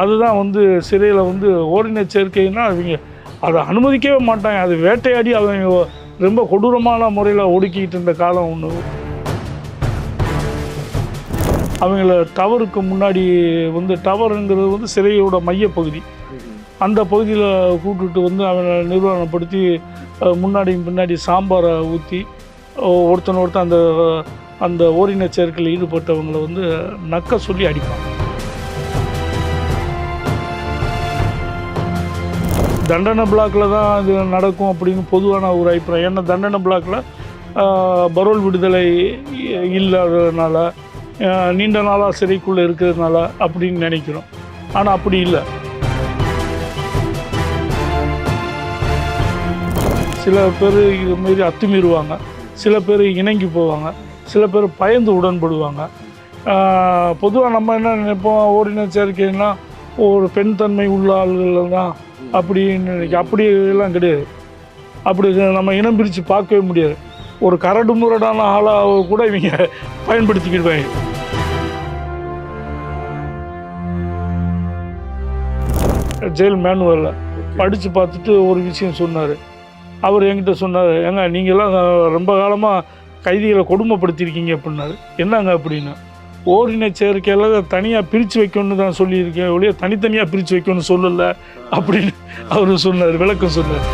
அதுதான் வந்து சிறையில் வந்து ஓரின சேர்க்கைன்னா அவங்க அதை அனுமதிக்கவே மாட்டாங்க. அது வேட்டையாடி அவங்க ரொம்ப கொடூரமான முறையில் ஒடுக்கிட்டு இருந்த காலம் ஒன்று அவங்கள டவருக்கு முன்னாடி வந்து டவருங்கிறது வந்து சிறையோட மையப்பகுதி அந்த பகுதியில் கூப்பிட்டுட்டு வந்து அவனை நிர்வாணப்படுத்தி முன்னாடியும் பின்னாடி சாம்பாரை ஊற்றி ஒருத்தன் ஒருத்தன் அந்த அந்த ஓரின சேர்க்கையில் ஈடுபட்டவங்களை வந்து நக்க சொல்லி அடிப்பான் தண்டனை பிளாக்கில் தான் இது நடக்கும் அப்படின்னு பொதுவான ஒரு அபிப்பிராயம். ஏன்னா தண்டனை பிளாக்கில் பரோல் விடுதலை இ- இல்லாததுனால நீண்ட நாளாக சிறைக்குள்ளே இருக்கிறதுனால அப்படின்னு நினைக்கிறோம். ஆனால் அப்படி இல்லை. சில பேர் இதுமாரி அத்துமீறுவாங்க. சில பேர் இணங்கி போவாங்க. சில பேர் பயந்து உடன்படுவாங்க. பொதுவாக நம்ம என்ன நினைப்போம்? ஓரின சேர்க்கைன்னா ஒரு பெண் தன்மை உள்ள ஆள்கள் தான் அப்படின்னு அப்படி எல்லாம் கிடையாது. அப்படி நம்ம இனம் பிரித்து பார்க்கவே முடியாது. ஒரு கரடு முரடான ஆளாக கூட இவங்க பயன்படுத்திக்கிடுவாங்க. ஜெயில் மேனுவலில். படித்து பார்த்துட்டு ஒரு விஷயம் சொன்னார். அவர் என்கிட்ட சொன்னார் ஏங்க நீங்கள்லாம் ரொம்ப காலமாக கைதிகளை கொடுமைப்படுத்தியிருக்கீங்க அப்படின்னாரு. என்னங்க அப்படின்னு ஓரின சேர்க்கையில் தனியாக பிரித்து வைக்கணும்னு தான் சொல்லியிருக்கேன். ஒழிய தனித்தனியாக பிரித்து வைக்கணும்னு சொல்லலை அப்படின்னு அவர் சொன்னார் விளக்கம் சொன்னார்.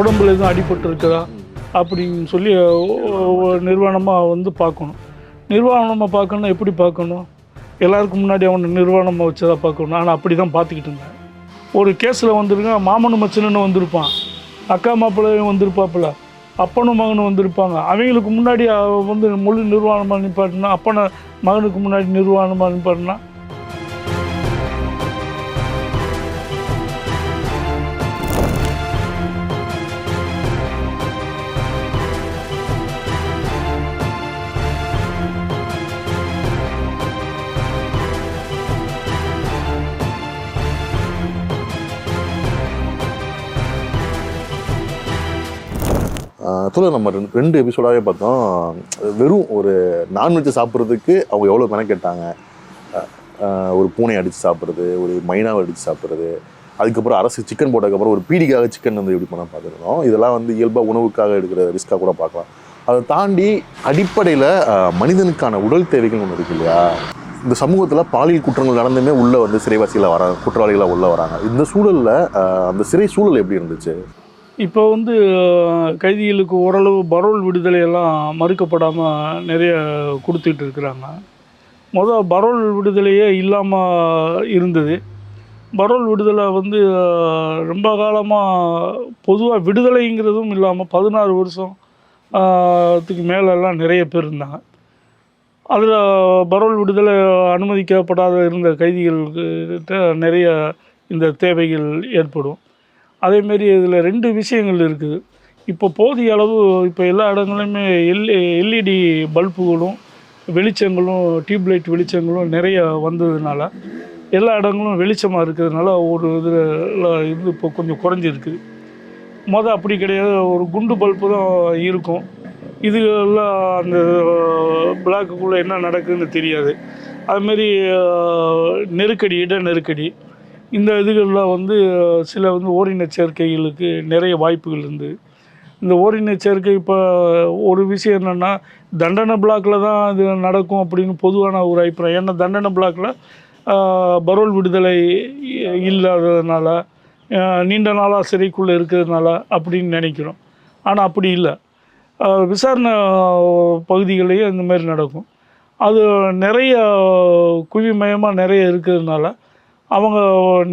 உடம்புல எதுவும் அடிபட்டு இருக்குதா அப்படின்னு சொல்லி நிர்வாணமாக வந்து பார்க்கணும். நிர்வாணமாக பார்க்கணும்னா எப்படி பார்க்கணும்? எல்லாருக்கும் முன்னாடி அவனை நிர்வாணமாக வச்சதா பார்க்கணும். ஆனால் அப்படி தான் பார்த்துக்கிட்டு இருந்தேன். ஒரு கேஸில் வந்திருக்கான் மாமனு மச்சனன்னு வந்திருப்பான். அக்கா மாப்பிள்ளையும் வந்திருப்பாப்புல. அப்பனும் மகனும் வந்திருப்பாங்க. அவங்களுக்கு முன்னாடி வந்து முழு நிர்வாணமாக நிப்பாட்டினா அப்பனை மகனுக்கு முன்னாடி நிர்வாணமாக நிப்பாட்டினா ஆக்சுவலாக நம்ம ரெண்டு ரெண்டு எபிசோடாகவே பார்த்தோம். வெறும் ஒரு நான்வெஜ் சாப்பிட்றதுக்கு அவங்க எவ்வளோ மெனக்கெட்டாங்க? ஒரு பூனை அடித்து சாப்பிட்றது ஒரு மைனாவை அடித்து சாப்பிட்றது அதுக்கப்புறம் அரசு சிக்கன் போட்டதுக்கப்புறம் ஒரு பீடிக்காக சிக்கன் வந்து எப்படி பண்ண பார்த்துருந்தோம். இதெல்லாம் வந்து இயல்பாக உணவுக்காக எடுக்கிற ரிஸ்க்காக கூட பார்க்கலாம். அதை தாண்டி அடிப்படையில் மனிதனுக்கான உடல் தேவைகள் ஒன்று இருக்கு இல்லையா? இந்த சமூகத்தில் பாலியல் குற்றங்கள் நடந்துமே உள்ளே வந்து சிறைவாசிகளாக வராங்க குற்றவாளிகளாக உள்ளே வராங்க. இந்த சூழலில் அந்த சிறை சூழல் எப்படி இருந்துச்சு? இப்போ வந்து கைதிகளுக்கு ஓரளவு பரோல் விடுதலையெல்லாம் மறுக்கப்படாமல் நிறைய கொடுத்துட்டு இருக்கிறாங்க. மொதல் பரோல் விடுதலையே இல்லாமல் இருந்தது. பரோல் விடுதலை வந்து ரொம்ப காலமாக பொதுவாக விடுதலைங்கிறதும் இல்லாமல் பதினாறு வருஷம் த்துக்கு மேலெல்லாம் நிறைய பேர் இருந்தாங்க. அதில் பரோல் விடுதலை அனுமதிக்கப்படாத இருந்த கைதிகளுக்கிட்ட நிறைய இந்த தேவைகள் ஏற்படும். அதேமாரி இதில் ரெண்டு விஷயங்கள் இருக்குது. இப்போ போதிய அளவு இப்போ எல்லா இடங்களையுமே எல்இ எல்இடி பல்புகளும் வெளிச்சங்களும் டியூப்லைட் வெளிச்சங்களும் நிறைய வந்ததுனால எல்லா இடங்களும் வெளிச்சமாக இருக்கிறதுனால ஒரு இதில் இது இப்போ கொஞ்சம் குறைஞ்சிருக்குது மொதல் அப்படி கிடையாது. ஒரு குண்டு பல்பு தான் இருக்கும். இதுலாம் அந்த பிளாக்குக்குள்ளே என்ன நடக்குதுன்னு தெரியாது. அதுமாரி நெருக்கடி இட நெருக்கடி இந்த இதுகளில் வந்து சில வந்து ஓரின சேர்க்கைகளுக்கு நிறைய வாய்ப்புகள் இருந்து இந்த ஓரின சேர்க்கை இப்போ ஒரு விஷயம் என்னென்னா தண்டனை பிளாக்கில் தான் இது நடக்கும் அப்படின்னு பொதுவான ஒரு அபிப்பிராயம். ஏன்னா தண்டனை பிளாக்கில் பரோல் விடுதலை இ- இல்லாததுனால நீண்ட நாளாக சிறைக்குள்ளே இருக்கிறதுனால அப்படின்னு நினைக்கிறோம். ஆனால் அப்படி இல்லை. விசாரணை பகுதிகளையும் இந்த மாதிரி நடக்கும். அது நிறைய குவிமயமாக நிறைய இருக்கிறதுனால அவங்க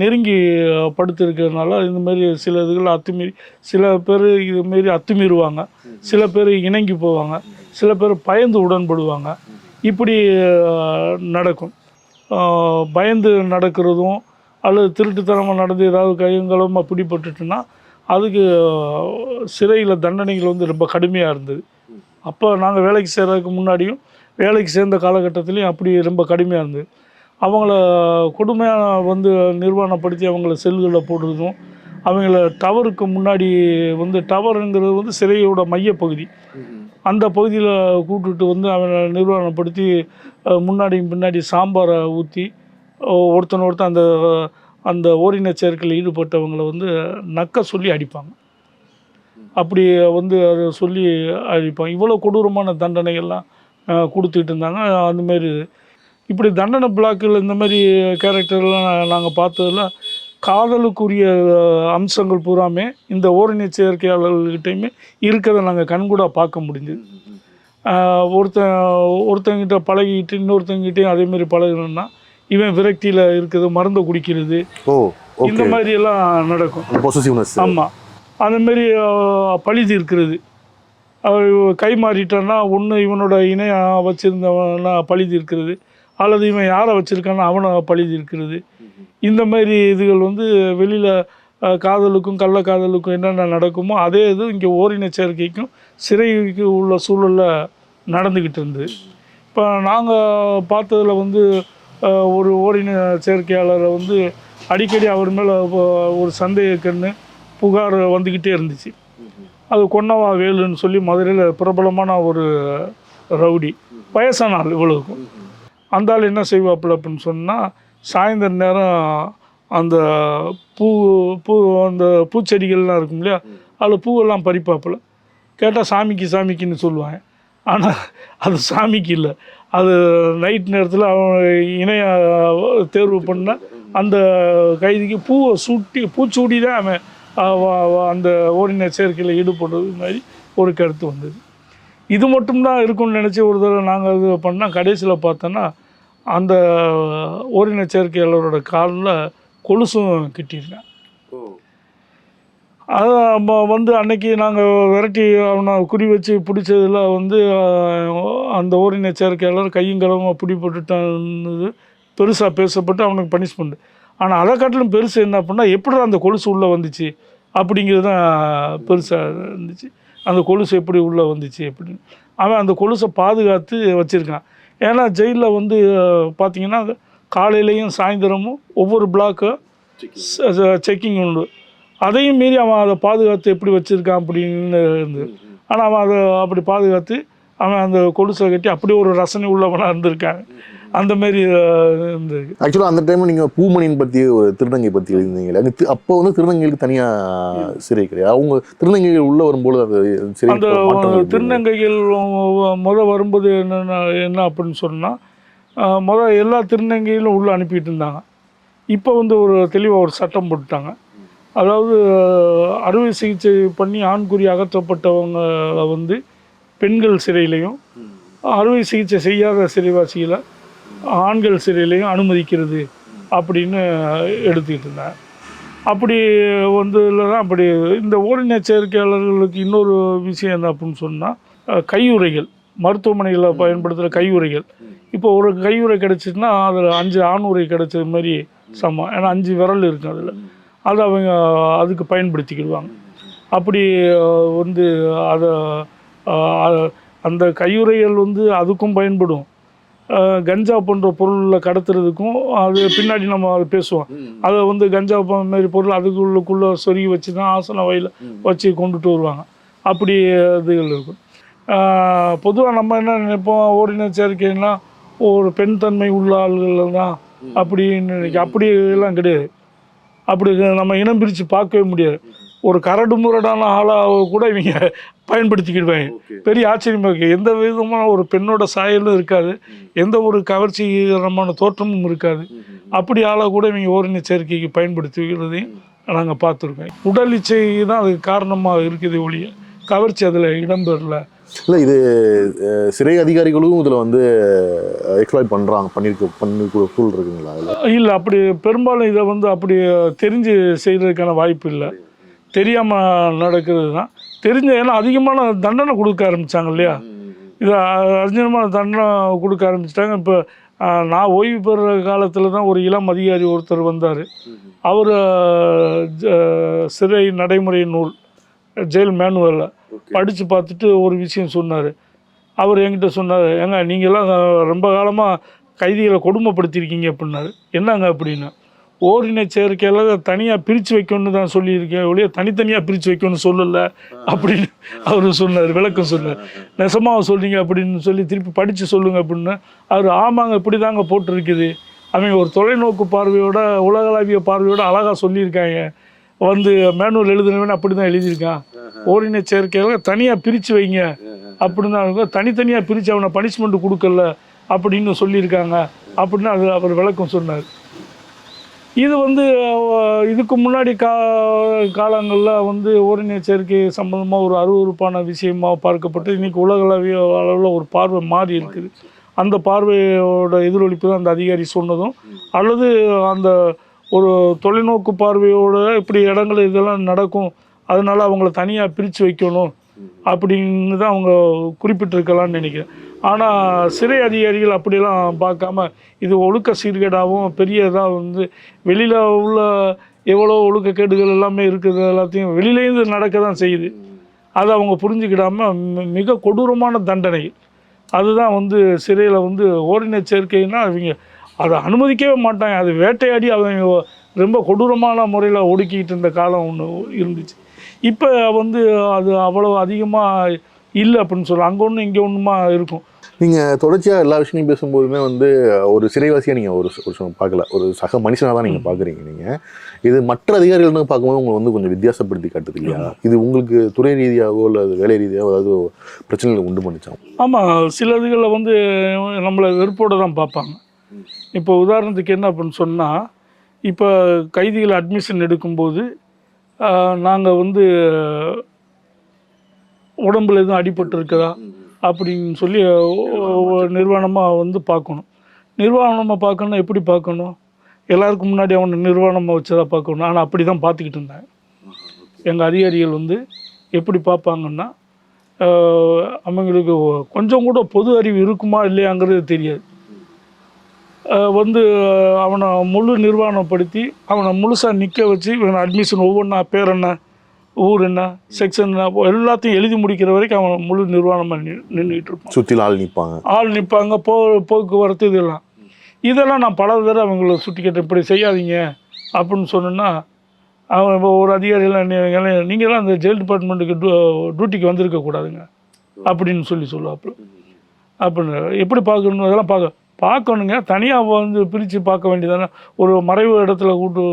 நெருங்கி படுத்திருக்கிறதுனால இந்த மாதிரி சில இதுகள் அத்துமீறி சில பேர் இது மாரி அத்துமீறுவாங்க. சில பேர் இணங்கி போவாங்க. சில பேர் பயந்து உடன்படுவாங்க. இப்படி நடக்கும். பயந்து நடக்கிறதும் அல்லது திருட்டுத்தனமாக நடந்து ஏதாவது கையங்களும் பிடிபட்டுட்டுன்னா அதுக்கு சிறையில் தண்டனைகள் வந்து ரொம்ப கடுமையாக இருந்தது. அப்போ நாங்கள் வேலைக்கு சேர்றதுக்கு முன்னாடியும் வேலைக்கு சேர்ந்த காலகட்டத்திலையும் அப்படி ரொம்ப கடுமையாக இருந்தது. அவங்கள கொடுமையாக வந்து நிர்வாணப்படுத்தி அவங்கள செல்களில் போடுறதும் அவங்கள டவருக்கு முன்னாடி வந்து டவருங்கிறது வந்து சிறையோட மையப்பகுதி. அந்த பகுதியில் கூட்டுட்டு வந்து அவனை நிர்வாணப்படுத்தி முன்னாடியும் பின்னாடி சாம்பாரை ஊற்றி ஒருத்தன் ஒருத்தன் அந்த அந்த ஓரின சேர்க்கையில் ஈடுபட்டவங்களை வந்து நக்க சொல்லி அடிப்பாங்க. அப்படி வந்து அதை சொல்லி அழிப்பாங்க இவ்வளோ கொடூரமான தண்டனைகள்லாம் அஹ், கொடுத்துட்டு இருந்தாங்க. அந்தமாரி இப்படி தண்டனை பிளாக்கில் இந்த மாதிரி கேரக்டர்லாம் நாங்கள் பார்த்ததுல காதலுக்குரிய அம்சங்கள் பூராமே இந்த ஓரின சேர்க்கையாளர்கள்கிட்டையுமே இருக்கிறத நாங்கள் கண்கூட பார்க்க முடிஞ்சுது. ஒருத்தன் ஒருத்தங்கிட்ட பழகிட்டு இன்னொருத்தங்கிட்டையும் அதே மாதிரி பழகணும்னா இவன் விரக்தியில் இருக்கிறது மருந்தை குடிக்கிறது. ஓ இந்த மாதிரி எல்லாம் நடக்கும் ஆமாம் அந்த மாதிரி ஆஹ், பழி தீர்க்கிறது. அவர் கை மாறிட்டான்னா ஒன்று இவனோட இணைய வச்சுருந்தவனா பழி தீர்க்கிறது. அல்லது இவன் யாரை வச்சுருக்கானோ அவனை பழி தீர்க்கிறது இந்த மாதிரி இதுகள் வந்து வெளியில் காதலுக்கும் கள்ள காதலுக்கும் என்னென்ன நடக்குமோ அதே இது இங்கே ஓரின சேர்க்கைக்கும் சிறைக்கு உள்ள சூழலில் நடந்துக்கிட்டு இருந்தது. இப்போ நாங்கள் பார்த்ததுல வந்து ஒரு ஓரின சேர்க்கையாளரை வந்து அடிக்கடி அவர் மேலே ஒரு சந்தேக கண்ணு புகார் வந்துக்கிட்டே இருந்துச்சு. அது கொன்னவா வேலுன்னு சொல்லி மதுரையில் பிரபலமான ஒரு ரவுடி. வயசான ஆள் இவ்வளவுக்கும். அந்த ஆள் என்ன செய்வாப்புல அப்படின்னு சொன்னால் சாயந்தர நேரம் அந்த பூ பூ அந்த பூச்செடிகள்லாம் இருக்கும் இல்லையா அதில் பூவெல்லாம் பறிப்பாப்புல. கேட்டால் சாமிக்கு சாமிக்குன்னு சொல்லுவாங்க. ஆனால் அது சாமிக்கு இல்லை. அது நைட் நேரத்தில் அவன் இணைய தேர்வு பண்ண அந்த கைதிக்கு பூவை சுட்டி பூச்சூடி தான் அவன் அந்த ஓரின சேர்க்கையில் ஈடுபடுறது மாதிரி ஒரு கருத்து வந்தது. இது மட்டும்தான் இருக்கும்னு நினச்சி ஒரு தடவை நாங்கள் இது பண்ணால் கடைசியில் பார்த்தோன்னா அந்த ஓரின சேர்க்கையாளரோட காலில் கொலுசும் கிட்டியிருக்கேன் அது வந்து அன்னைக்கு நாங்கள் விரட்டி அவனை குறி வச்சு பிடிச்சதுல வந்து அந்த ஓரின சேர்க்கையாளர் கையும் களமாக பிடிபட்டுட்டான்னு பெருசாக பேசப்பட்டு அவனுக்கு பனிஷ்மெண்ட். ஆனால் அதை காட்டிலும் பெருசு என்ன பண்ணால் எப்படி அந்த கொலுசு உள்ளே வந்துச்சு? அப்படிங்கிறது தான் பெருசாக இருந்துச்சு. அந்த கொலுசு எப்படி உள்ளே வந்துச்சு அப்படின்னு அவன் அந்த கொலுசை பாதுகாத்து வச்சுருக்கான். ஏன்னா ஜெயிலில் வந்து பார்த்தீங்கன்னா காலையிலையும் சாயந்தரமும் ஒவ்வொரு பிளாக்கு செக்கிங் உண்டு. அதையும் மீறி அவன் அதை பாதுகாத்து எப்படி வச்சுருக்கான் அப்படின்னு இருந்தது ஆனால் அவன் அதை அப்படி பாதுகாத்து அவன் அந்த கொலுசை கட்டி அப்படியே ஒரு ரசனை உள்ளவனாக இருந்திருக்காங்க அந்த மாதிரி ஆக்சுவலாக அந்த டைம்ல நீங்க பூமணியின் பத்தி ஒரு திருநங்கை பத்தி எழுதிருந்தீங்களே அங்க அப்போ வந்து திருநங்கைகளுக்கு தனியா சிறை கிடையாது. அவங்க திருநங்கைகள் உள்ள வரும்போது அந்த அந்த. திருநங்கைகள் முத வரும்போது என்னென்ன என்ன அப்படின்னு சொன்னால் முத எல்லா திருநங்கையிலும் உள்ளே அனுப்பிட்டு இருந்தாங்க. இப்போ வந்து ஒரு தெளிவாக ஒரு சட்டம் போட்டுட்டாங்க. அதாவது அறுவை சிகிச்சை பண்ணி ஆண்குறி அகற்றப்பட்டவங்களை வந்து பெண்கள் சிறையிலையும் அறுவை சிகிச்சை செய்யாத சிறைவாசிகளை ஆண்கள் சிறையிலையும் அனுமதிக்கிறது அப்படின்னு எடுத்துக்கிட்டு இருந்தேன் அப்படி வந்ததில் தான் அப்படி இந்த ஓரின சேர்க்கையாளர்களுக்கு இன்னொரு விஷயம் என்ன அப்படின்னு சொன்னால் கையுறைகள் மருத்துவமனைகளில் பயன்படுத்துகிற கையுறைகள். இப்போ ஒரு கையுறை கிடச்சிட்டுனா அதில் அஞ்சு ஆணுரை கிடச்சது மாதிரி சமம். ஏன்னா அஞ்சு விரல் இருக்கும் அதில். அதை அவங்க அதுக்கு பயன்படுத்திக்கிடுவாங்க. அப்படி வந்து அதை அந்த கையுறைகள் வந்து அதுக்கும் பயன்படும். கஞ்சா போன்ற பொருளில் கடத்துறதுக்கும் அது பின்னாடி நம்ம அதை பேசுவோம். அதை வந்து கஞ்சா மாதிரி பொருள் அதுக்குள்ளுக்குள்ளே சொருகி வச்சு தான் ஆசன வயலில் வச்சு கொண்டுட்டு வருவாங்க. அப்படி இதுகள் இருக்கும். பொதுவாக நம்ம என்ன நினைப்போம்? ஓரின சேர்க்கைன்னா ஒரு பெண் தன்மை உள்ள ஆள்கள் தான் அப்படின்னு நினைக்க அப்படி எல்லாம் கிடையாது. அப்படி நம்ம இனம் பிரித்து பார்க்கவே முடியாது. ஒரு கரடு முரடான ஆளாக கூட இவங்க பயன்படுத்திக்கிடுவாங்க. பெரிய ஆச்சரியமாக இருக்குது எந்த விதமான ஒரு பெண்ணோட சாயலும் இருக்காது. எந்த ஒரு கவர்ச்சிகரமான தோற்றமும் இருக்காது. அப்படி ஆளாக கூட இவங்க ஓரின சேர்க்கைக்கு பயன்படுத்திக்கிறதையும் நாங்கள் பார்த்துருக்கோம். உடல் இச்சை தான் அதுக்கு காரணமாக இருக்குது ஒழிய. கவர்ச்சி அதில் இடம்பெறல. இல்ல இது சிறை அதிகாரிகளும் இதுல வந்து எக்ஸ்ப்ளாய்ட் பண்றாங்க. பண்ணிருக்க பண்ணி சூழல் இருக்குங்களா? இல்லை. அப்படி பெரும்பாலும் இதை வந்து அப்படி தெரிஞ்சு செய்கிறதுக்கான வாய்ப்பு இல்லை. தெரியாமல் நடக்கிறது தான் தெரிஞ்ச ஏன்னா அதிகமான தண்டனை கொடுக்க ஆரம்பித்தாங்க இல்லையா? இது அதிகமான தண்டனை கொடுக்க ஆரம்பிச்சிட்டாங்க. இப்போ நான் ஓய்வு பெறுற காலத்தில் தான் ஒரு இளம் அதிகாரி ஒருத்தர் வந்தார். அவர் சிறை நடைமுறை நூல் ஜெயில் மேனுவலில் படித்து பார்த்துட்டு ஒரு விஷயம் சொன்னார். அவர் என்கிட்ட சொன்னார் ஏங்க நீங்கள்லாம் ரொம்ப காலமாக கைதிகளை கொடுமைப்படுத்தியிருக்கீங்க அப்படின்னாரு. என்னங்க அப்படின்னா ஓரின சேர்க்கையில் தனியாக பிரித்து வைக்கணும்னு தான் சொல்லியிருக்கேன். ஒழிய தனித்தனியாக பிரித்து வைக்கணும்னு சொல்லலை அப்படின்னு அவர் சொன்னார் விளக்கம் சொன்னார். நெசமாக சொல்கிறீங்க அப்படின்னு சொல்லி திருப்பி படித்து சொல்லுங்கள் அப்படின்னு. அவர் ஆமாங்க இப்படி தாங்க போட்டிருக்குது. அவங்க ஒரு தொலைநோக்கு பார்வையோட உலகளாவிய பார்வையோட அழகாக சொல்லியிருக்காங்க. வந்து மேனுவல் எழுதுனவன் அப்படி தான் எழுதியிருக்கான். ஓரின சேர்க்கையில் தனியாக பிரித்து வைங்க அப்படின்னு தான் தனித்தனியாக பிரித்து அவனை பனிஷ்மெண்ட் கொடுக்கல அப்படின்னு சொல்லியிருக்காங்க அப்படின்னு அது அவர் விளக்கம் சொன்னார். இது வந்து இதுக்கு முன்னாடி கா காலங்களில் வந்து ஓரின சேர்க்கை சம்மந்தமாக ஒரு அருவருப்பான விஷயமாக பார்க்கப்பட்டு இன்றைக்கி உலகளவிய அளவில் ஒரு பார்வை மாறி இருக்குது. அந்த பார்வையோட எதிரொலிப்பு தான் அந்த அதிகாரி சொன்னதும். அல்லது அந்த ஒரு தொலைநோக்கு பார்வையோட இப்படி இடங்கள் இதெல்லாம் நடக்கும் அதனால் அவங்கள தனியாக பிரித்து வைக்கணும் அப்படின்னு தான் அவங்க குறிப்பிட்டிருக்கலாம்னு நினைக்கிறேன். ஆனால் சிறை அதிகாரிகள் அப்படிலாம் பார்க்காம இது ஒழுக்க சீர்கேடாகவும் பெரிய இதாக வந்து வெளியில் உள்ள எவ்வளோ ஒழுக்கக்கேடுகள் எல்லாமே இருக்குது எல்லாத்தையும் வெளியிலேருந்து நடக்க தான் செய்யுது. அதை அவங்க புரிஞ்சுக்கிடாம மிக கொடூரமான தண்டனை அதுதான் வந்து சிறையில் வந்து ஓரின சேர்க்கைன்னா அவங்க அதை அனுமதிக்கவே மாட்டாங்க. அது வேட்டையாடி அவங்க ரொம்ப கொடூரமான முறையில் ஒடுக்கிட்டு இருந்த காலம் ஒன்று இருந்துச்சு. இப்போ வந்து அது அவ்வளோ அதிகமாக இல்லை அப்படின்னு சொல்லலாம் அங்கே ஒன்று இங்கே ஒன்றுமா இருக்கும். நீங்கள் தொடர்ச்சியாக எல்லா விஷயங்களும் பேசும்போதுமே வந்து ஒரு சிறைவாசியாக நீங்கள் ஒரு ஒரு பார்க்கல. ஒரு சக மனுஷனாக தான் நீங்கள் பார்க்குறீங்க நீங்கள் இது மற்ற அதிகாரிகள்னு பார்க்கும்போது உங்களை வந்து கொஞ்சம் வித்தியாசப்படுத்தி காட்டுது இல்லையா? இது உங்களுக்கு துறை ரீதியாகவோ இல்லை வேலை ரீதியாகவோ ஏதாவது பிரச்சனைகளை உண்டு பண்ணிச்சான் ஆமாம் சில இதுகளில் வந்து நம்மளை வெறுப்போடு தான் பார்ப்பாங்க. இப்போ உதாரணத்துக்கு என்ன அப்படின்னு சொன்னால் இப்போ கைதிகள் அட்மிஷன் எடுக்கும்போது நாங்கள் வந்து உடம்புல எதுவும் அடிபட்டு இருக்குதா அப்படின்னு சொல்லி நிர்வாணமாக வந்து பார்க்கணும். நிர்வாணமாக பார்க்கணும் எப்படி பார்க்கணும்? எல்லாருக்கும் முன்னாடி அவனை நிர்வாணமாக வச்சதா பார்க்கணும். ஆனால் அப்படி தான் பார்த்துக்கிட்டு இருந்தேன். எங்கள் அதிகாரிகள் வந்து எப்படி பார்ப்பாங்கன்னா அவங்களுக்கு கொஞ்சம் கூட பொது அறிவு இருக்குமா இல்லையாங்கிறது தெரியாது. வந்து அவனை முழு நிர்வாணப்படுத்தி அவனை முழுசாக நிற்க வச்சு இவனை அட்மிஷன் ஒவ்வொன்றா பேர் என்ன ஊர் என்ன செக்ஷன் என்ன எல்லாத்தையும் எழுதி முடிக்கிற வரைக்கும் அவன் முழு நிர்வாணமாக நின்று நின்றுட்டு இருப்பான். சுற்றில ஆள் நிற்பாங்க ஆள் நிற்பாங்க போ போக்குவரத்து இதெல்லாம். இதெல்லாம் நான் பல தடவை அவங்கள சுட்டி கேட்டேன் இப்படி செய்யாதீங்க அப்படின்னு சொன்னேன்னா அவன் இப்போ ஒரு அதிகாரிகள் நீங்களாம் அந்த ஜெயில் டிபார்ட்மெண்ட்டுக்கு டியூ டியூட்டிக்கு வந்திருக்க கூடாதுங்க அப்படின்னு சொல்லி சொல்லுவாப்புல. அப்படின்னு எப்படி பார்க்கணும் அதெல்லாம் பார்க்க பார்க்கணுங்க. தனியாக வந்து பிரித்து பார்க்க வேண்டியதானே. ஒரு மறைவு இடத்துல கூட்டு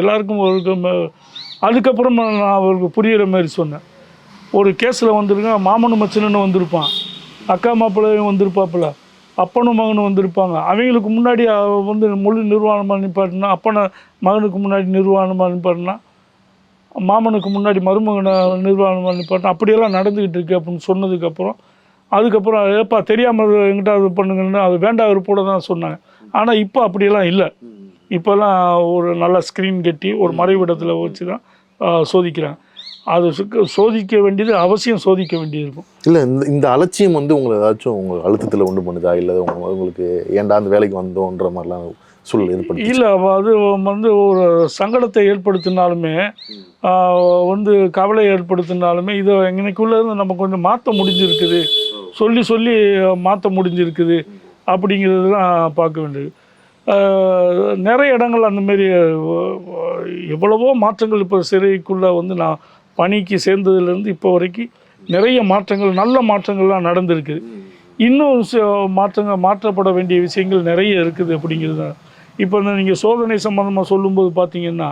எல்லாருக்கும் ஒரு அதுக்கப்புறம் நான் அவருக்கு புரிகிற மாதிரி சொன்னேன். ஒரு கேஸில் வந்திருக்கேன் மாமனும் மச்சனன்னு வந்திருப்பான் அக்கா மாப்பிள்ளையும் வந்திருப்பாப்புல அப்பனும் மகனும் வந்திருப்பாங்க. அவங்களுக்கு முன்னாடி வந்து முழு நிர்வாணமாக நிப்பாட்டினா அப்பனை மகனுக்கு முன்னாடி நிர்வாணமாக நிப்பாட்டினா மாமனுக்கு முன்னாடி மருமகனை நிர்வாணமாக நிப்பாட்டினா அப்படியெல்லாம் நடந்துக்கிட்டு இருக்கு அப்படின்னு சொன்னதுக்கப்புறம் அதுக்கப்புறம் ஏப்பா தெரியாமல் எங்கிட்ட அது பண்ணுங்கன்னு அது வேண்டாம் விருப்போட தான் சொன்னாங்க. ஆனால் இப்போ அப்படியெல்லாம் இல்லை. இப்போல்லாம் ஒரு நல்ல ஸ்க்ரீன் கட்டி ஒரு மறைவிடத்தில் வச்சு தான் ஆஹ், சோதிக்கிறாங்க அது சுக்க- சோதிக்க வேண்டியது அவசியம் சோதிக்க வேண்டியது இருக்கும். இல்லை இந்த இந்த அலட்சியம் வந்து உங்களை ஏதாச்சும் உங்க அழுத்தத்தில் உண்டு பண்ணுதா? இல்லை உங்க உங்களுக்கு ஏன்டா அந்த வேலைக்கு வந்தோன்ற மாதிரிலாம் சூழல் ஏற்படுத்தி இல்லை அது வந்து ஒரு சங்கடத்தை ஏற்படுத்தினாலுமே வந்து கவலை ஏற்படுத்தினாலுமே இதை இன்னைக்குள்ள இருந்து நம்ம கொஞ்சம் மாற்ற முடிஞ்சிருக்குது. சொல்லி சொல்லி மாற்ற முடிஞ்சிருக்குது. அப்படிங்கிறது தான் பார்க்க வேண்டியது. நிறைய இடங்கள் அந்த மாதிரி ஆஹ், எவ்வளவோ மாற்றங்கள் இப்போ சிறைக்குள்ளே வந்து நான் பணிக்கு சேர்ந்ததுலேருந்து இப்போ வரைக்கும் நிறைய மாற்றங்கள் நல்ல மாற்றங்கள்லாம் நடந்திருக்குது இன்னும் மாற்றங்கள் மாற்றப்பட வேண்டிய விஷயங்கள் நிறைய இருக்குது அப்படிங்கிறது. தான் இப்போ இந்த நீங்கள் சோதனை சம்மந்தமாக சொல்லும்போது பார்த்தீங்கன்னா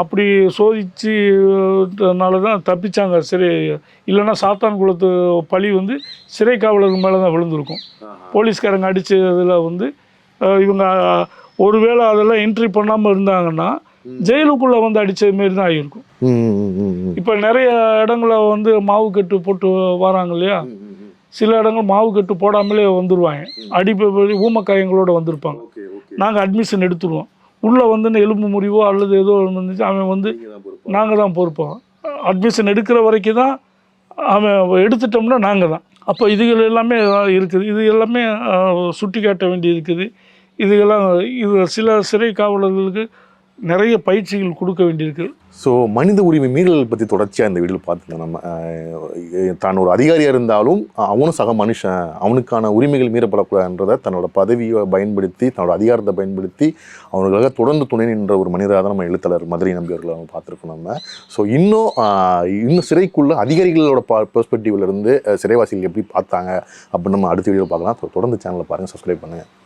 அப்படி சோதிச்சுனால தான் தப்பிச்சாங்க சிறை இல்லைன்னா சாத்தான் குளத்து பழி வந்து சிறை காவலர்கள் மேலே தான் விழுந்திருக்கும் போலீஸ்காரங்க அடிச்சதுல வந்து இவங்க ஒருவேளை அதெல்லாம் என்ட்ரி பண்ணாமல் இருந்தாங்கன்னா ஜெயிலுக்குள்ளே வந்து அடித்தது மாரி தான் ஆகியிருக்கும். இப்போ நிறைய இடங்கள வந்து மாவு கட்டு போட்டு வராங்க இல்லையா? சில இடங்கள் மாவு கட்டு போடாமலே வந்துடுவாங்க அடிப்படை ஊமக்காயங்களோட வந்திருப்பாங்க. நாங்கள் அட்மிஷன் எடுத்துருவோம். உள்ளே வந்து எலும்பு முறிவோ அல்லது ஏதோ வந்துச்சு அவன் வந்து நாங்கள் தான் பொறுப்போம். அட்மிஷன் எடுக்கிற வரைக்கும் தான் அவன் எடுத்துட்டோம்னா நாங்கள் தான். அப்போ இதுகள் எல்லாமே இருக்குது. இது எல்லாமே சுட்டி காட்ட வேண்டி இருக்குது. இதுகெல்லாம் இது சில சிறை காவலர்களுக்கு நிறைய பயிற்சிகள் கொடுக்க வேண்டியிருக்கு. ஸோ மனித உரிமை மீறல்கள் பற்றி தொடர்ச்சியாக இந்த வீடியோ பார்த்துருந்தோம் நம்ம. தான் ஒரு அதிகாரியாக இருந்தாலும் அவனும் சக மனுஷன். அவனுக்கான உரிமைகள் மீறப்படக்கூடாதுன்றதை தன்னோட பதவியை பயன்படுத்தி தன்னோட அதிகாரத்தை பயன்படுத்தி அவனுக்காக தொடர்ந்து துணை நின்ற ஒரு மனிதராக தான் நம்ம எழுத்தாளர் மதுரை நம்பியவர்களை நம்ம பார்த்துருக்கோம் நம்ம. ஸோ இன்னும் இன்னும் சிறைக்குள்ளே அதிகாரிகளோட பா பெர்ஸ்பெக்டிவ்லேருந்து சிறைவாசிகள் எப்படி பார்த்தாங்க அப்படின்னு நம்ம அடுத்த வீடியோ பார்க்கலாம். தொடர்ந்து சேனலை பாருங்கள் சப்ஸ்கிரைப் பண்ணுங்கள்